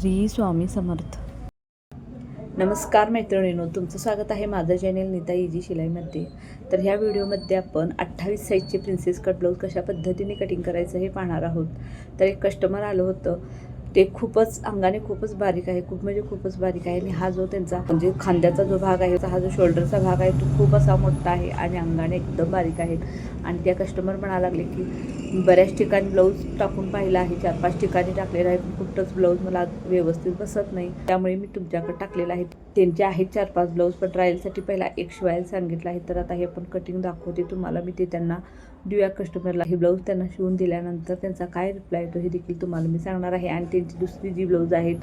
श्री स्वामी समर्थ. नमस्कार मैत्रिणींनो तुमचं स्वागत आहे माझं चॅनेल नीता इजी शिलाईमध्ये. तर ह्या व्हिडिओमध्ये आपण अठ्ठावीस साईजचे प्रिन्सेस कट ब्लाऊज कशा पद्धतीने कटिंग करायचं हे पाहणार आहोत. तर एक कस्टमर आलं होतं. ते खूपच अंगाने खूपच बारीक आहे खूप म्हणजे खूपच बारीक आहे. आणि हा जो त्यांचा म्हणजे खांद्याचा जो भाग आहे हा जो शोल्डरचा भाग आहे तो खूप असा मोठा आहे आणि अंगाने एकदम बारीक आहे. आणि त्या कस्टमर म्हणायला लागले की बऱ्याच ठिकाणी ब्लाऊज टाकून पाहिला आहे. चार पाच ठिकाणी टाकलेला आहे पण कुठंच ब्लाऊज मला व्यवस्थित बसत नाही. त्यामुळे मी तुमच्याकडे टाकलेला आहे. त्यांचे आहेत चार पाच ब्लाऊज पण ट्रायलसाठी पहिला एक शिवायला सांगितलं आहे. तर आता हे पण कटिंग दाखवते तुम्हाला. मी ते त्यांना देऊया कस्टमरला हे ब्लाऊज त्यांना शिवून दिल्यानंतर त्यांचा काय रिप्लाय येतो हे देखील तुम्हाला मी सांगणार आहे. आणि त्यांची दुसरी जी ब्लाऊज आहेत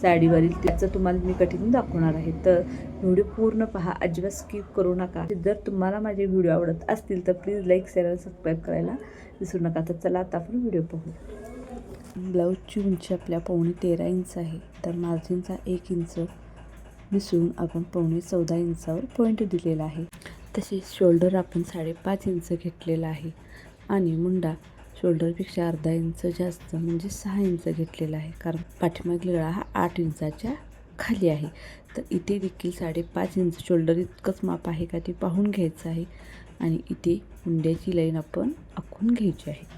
साडीवरील त्याचं तुम्हाला मी कटिंग दाखवणार आहे. तर व्हिडिओ पूर्ण पहा. अजिबात स्किप करू नका. जर तुम्हाला माझे व्हिडिओ आवडत असतील तर प्लीज लाईक शेअर सबस्क्राईब करायला विसरू नका. तर चला आता आपण व्हिडिओ पाहू ब्लाऊजची उंची आपल्या पावणे तेरा इंच आहे. तर मार्जिनचा एक इंच मिसळून आपण पावणे चौदा इंचावर पॉईंट दिलेला आहे. तसेच शोल्डर आपण साडेपाच इंच घेतलेला आहे. आणि मुंडा शोल्डरपेक्षा अर्धा इंच जास्त म्हणजे सहा इंच घेतलेला आहे. कारण पाठीमागील गळा हा आठ इंचाच्या खाली आहे. तर इथे देखील साडेपाच इंच शोल्डर इतकंच माप आहे का ते पाहून घ्यायचं आहे. आणि इथे कुंड्याची लाईन आपण आखून घ्यायची आहे.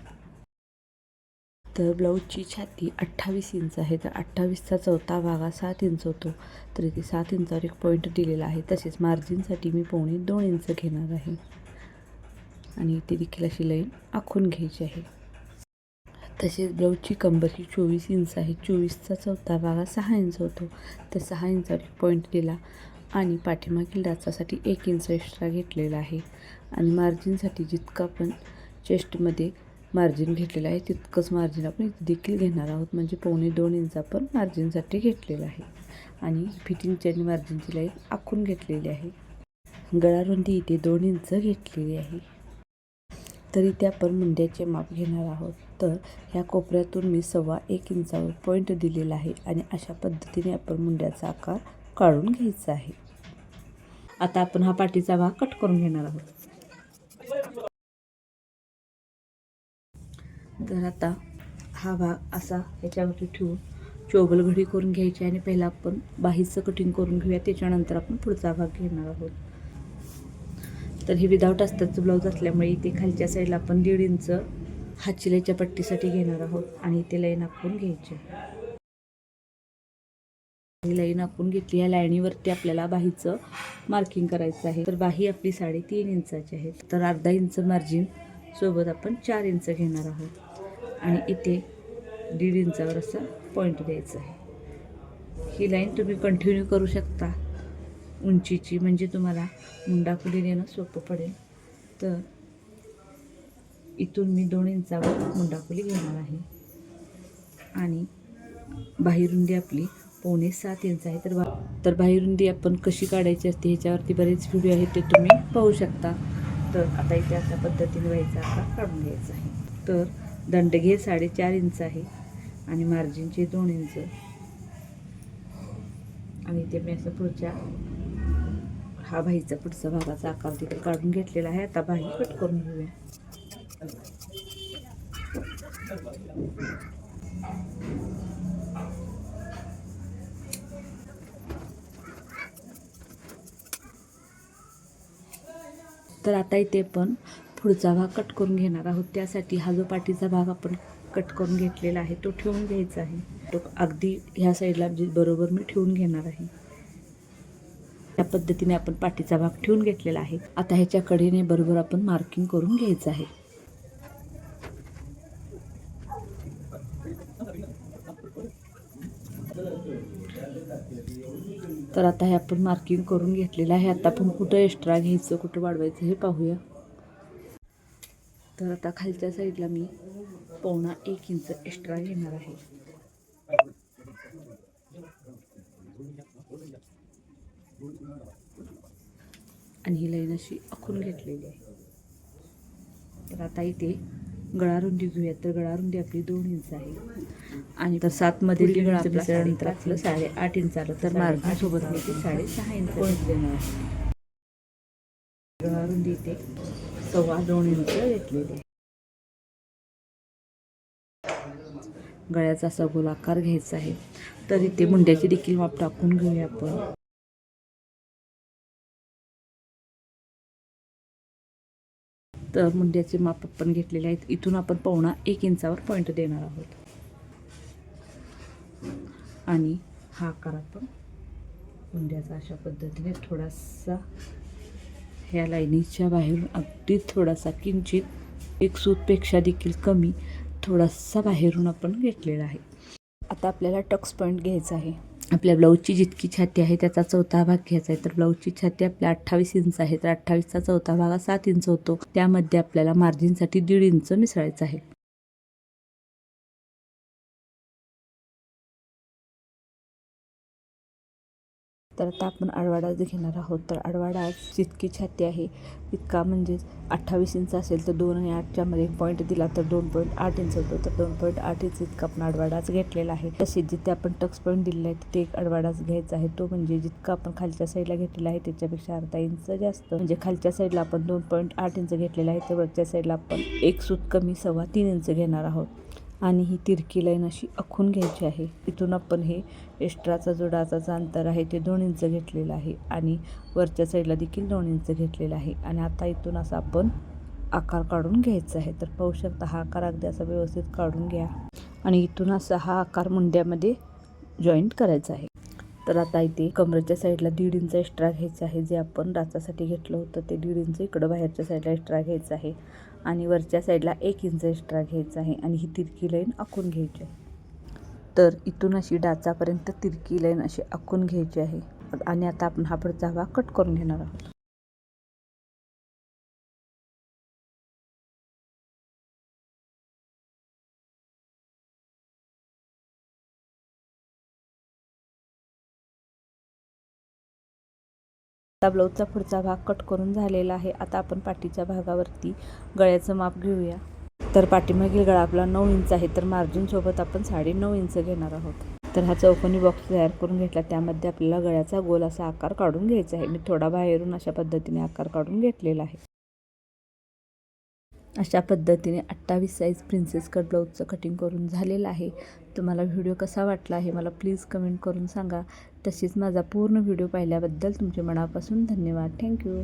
तर ब्लाऊजची छाती अठ्ठावीस इंच आहे. तर अठ्ठावीसचा चौथा भाग हा सात इंच होतो. तर इथे सात इंचावर एक पॉईंट दिलेला आहे. तसेच मार्जिनसाठी मी पावणे दोन इंच घेणार आहे. आणि इथे देखील अशी लाईन आखून घ्यायची आहे. तसेच ब्लाऊजची कंबर ही चोवीस इंच आहे. चोवीसचा चौथा भाग हा सहा इंच होतो. तर सहा इंचावर एक पॉईंट दिला. आणि पाठीमागील डाचासाठी एक इंच एक्स्ट्रा घेतलेला आहे. आणि मार्जिनसाठी जितकं आपण चेस्टमध्ये मार्जिन घेतलेलं आहे तितकंच मार्जिन आपण इथे देखील घेणार आहोत. म्हणजे पावणे दोन इंच आपण मार्जिनसाठी घेतलेलं आहे. आणि फिटिंगची आणि मार्जिनची लाईन आखून घेतलेली आहे. गळारुंदी इथे दोन इंच घेतलेली आहे. तर इथे आपण मुंड्याचे माप घेणार आहोत. तर ह्या कोपऱ्यातून मी सव्वा एक इंचावर पॉईंट दिलेला आहे. आणि अशा पद्धतीने आपण मुंड्याचा आकार काढून घ्यायचा आहे. आता आपण हा पाठीचा भाग कट करून घेणार आहोत. तर आता हा भाग असा ह्याच्यावरती ठेवून चोबल घडी करून घ्यायची आणि पहिला आपण बाहीचं कटिंग करून घेऊया. त्याच्यानंतर आपण पुढचा भाग घेणार आहोत. तर हे विदाऊट अस्ताचं ब्लाऊज असल्यामुळे इथे खालच्या साईडला आपण दीड इंच हाचिल्याच्या पट्टीसाठी घेणार आहोत आणि इथे लाईन आपण घ्यायची ही लाईन आपण घेतली या लाईनीवरती आपल्याला बाहीचं मार्किंग करायचं आहे. तर बाही आपली साडेतीन इंचाची आहे. तर अर्धा इंच मार्जिन सोबत आपण चार इंच घेणार आहोत. आणि इथे दीड इंचावर असं पॉईंट द्यायचं आहे. ही लाईन तुम्ही कंटिन्यू करू शकता. उंचीची म्हणजे तुम्हाला मुंडाखुली देणं सोपं पडेल. तर इथून मी दोन इंचावर मुंडाखुली घेणार आहे. आणि बाहेरुंदी आपली पावणे सात इंच आहे. तर बा तर बाहेरुंदी आपण कशी काढायची असते ह्याच्यावरती बरेच व्हिडिओ आहेत ते तुम्ही पाहू शकता. तर आता इथे अशा पद्धतीने व्हायचा आकार काढून घ्यायचा आहे. तर दंड घे साडेचार इंच आहे आणि मार्जिनचे दोन इंच. आणि इथे मी असं पुढच्या हा भाईचा पुढचा भागाचा आकार तिथे काढून घेतलेला आहे. आता बाही कट करून घेऊया. तर आता इथे पण पुढचा भाग कट करून घेणार आहोत. त्यासाठी हा जो पाठीचा भाग आपण कट करून घेतलेला आहे तो ठेवून घ्यायचा आहे. तो अगदी ह्या साईडला जे म्हणजे बरोबर मी ठेवून घेणार आहे. त्या पद्धतीने आपण पाठीचा भाग ठेवून घेतलेला आहे. आता ह्याच्या कडेने बरोबर आपण मार्किंग करून घ्यायचं आहे. तर आता हे आपण मार्किंग करून घेतलेलं आहे. आता आपण कुठं एक्स्ट्रा घ्यायचं कुठं वाढवायचं हे पाहूया. तर आता खालच्या साईडला मी पावणा एक इंच एक्स्ट्रा घेणार आहे. आणि ही लाईन अशी आखून घेतलेली आहे. तर आता इथे गळारुंदी घेऊया. तर गळारुंदी आपली दोन इंच आहे. आणि तर सातमध्ये दीड गळा नंतर आपलं साडे आठ इंच. आलं तर मार्गासोबत मी ते साडेसहा इंच गळारुंदी इथे सव्वा दोन इंच घेतलेली. गळ्याचा असा गोलाकार घ्यायचा आहे. तर इथे मुंड्याची देखील माप टाकून घेऊया आपण. तर मुंड्याचे माप आपण घेतलेले आहेत. इथून आपण पावणा एक इंचावर पॉईंट देणार आहोत. आणि हा आकार आपण मुंड्याचा अशा पद्धतीने थोडासा ह्या लाईनीच्या बाहेरून अगदी थोडासा किंचित एक सूतपेक्षा देखील कमी थोडासा बाहेरून आपण घेतलेला आहे. आता आपल्याला टक्स पॉईंट घ्यायचा आहे. आपल्या ब्लाऊजची जितकी छाती आहे त्याचा चौथा भाग घ्यायचा आहे. तर ब्लाऊजची छाती आपल्या अठ्ठावीस इंच आहे. तर अठ्ठावीसचा चौथा भाग हा सात इंच होतो. त्यामध्ये आपल्याला मार्जिनसाठी दीड इंच मिसळायचं आहे. तर आता आपण आडवाडाच घेणार आहोत. तर आडवाडा जितकी छाती आहे तितका म्हणजे अठ्ठावीस इंच असेल तर दोन आणि आठच्या मध्ये पॉईंट दिला तर दोन पॉईंट आठ इंच होतो. तर दोन पॉईंट आठ इंच इतका आपण आडवाडाच घेतलेला आहे. तसेच जिथे आपण टक्स पॉईंट दिलेला आहे तिथे एक आडवाडाच घ्यायचा आहे. तो म्हणजे जितका आपण खालच्या साईडला घेतलेला आहे त्याच्यापेक्षा अर्धा इंच जास्त. म्हणजे खालच्या साईडला आपण दोन पॉईंट आठ इंच घेतलेला आहे तर वरच्या साईडला आपण एक सूत कमी सव्वा तीन इंच घेणार आहोत. आणि ही तिरकी लाईन अशी आखून घ्यायची आहे. इथून आपण हे एक्स्ट्राचा जो डाचाचं अंतर आहे ते दोन इंच घेतलेलं आहे आणि वरच्या साईडला देखील दोन इंच घेतलेलं आहे. आणि आता इथून असं आपण आकार काढून घ्यायचा आहे. तर पाहू शकता हा आकार अगदी असा व्यवस्थित काढून घ्या. आणि इथून असा हा आकार मुंड्यामध्ये जॉईंट करायचा आहे. तर आता इथे कमरेच्या साईडला दीड इंच एक्स्ट्रा घ्यायचं आहे. जे आपण डाचासाठी घेतलं होतं ते दीड इंच इकडं बाहेरच्या साईडला एक्स्ट्रा घ्यायचं आहे. आणि वरच्या साईडला एक इंच एक्स्ट्रा घ्यायचं आहे आणि ही तिरकी लाईन आखून घ्यायची आहे. तर इथून अशी डाचापर्यंत तिरकी लाईन अशी आखून घ्यायची आहे. आणि आता आपण हा पुढचा हवा कट करून घेणार आहोत. आता ब्लाऊजचा पुढचा भाग कट करून झालेला आहे. आता आपण पाठीच्या भागावरती गळ्याचं माप घेऊया. तर पाठीमागील गळा आपला नऊ इंच आहे तर मार्जिनसोबत आपण साडे नऊ इंच घेणार आहोत. तर हा चौकोनी बॉक्स तयार करून घेतला. त्यामध्ये आपल्याला गळ्याचा गोल असा आकार काढून घ्यायचा आहे. मी थोडा बाहेरून अशा पद्धतीने आकार काढून घेतलेला आहे. अशा पद्धतीने अठ्ठावीस साईज प्रिन्सेस कट ब्लाऊजचं कटिंग करून झालेलं आहे. तुम्हाला व्हिडिओ कसा वाटला आहे मला प्लीज कमेंट करून सांगा. तसेच माझा पूर्ण व्हिडिओ पाहिल्याबद्दल तुमचे मनापासून धन्यवाद. थँक्यू.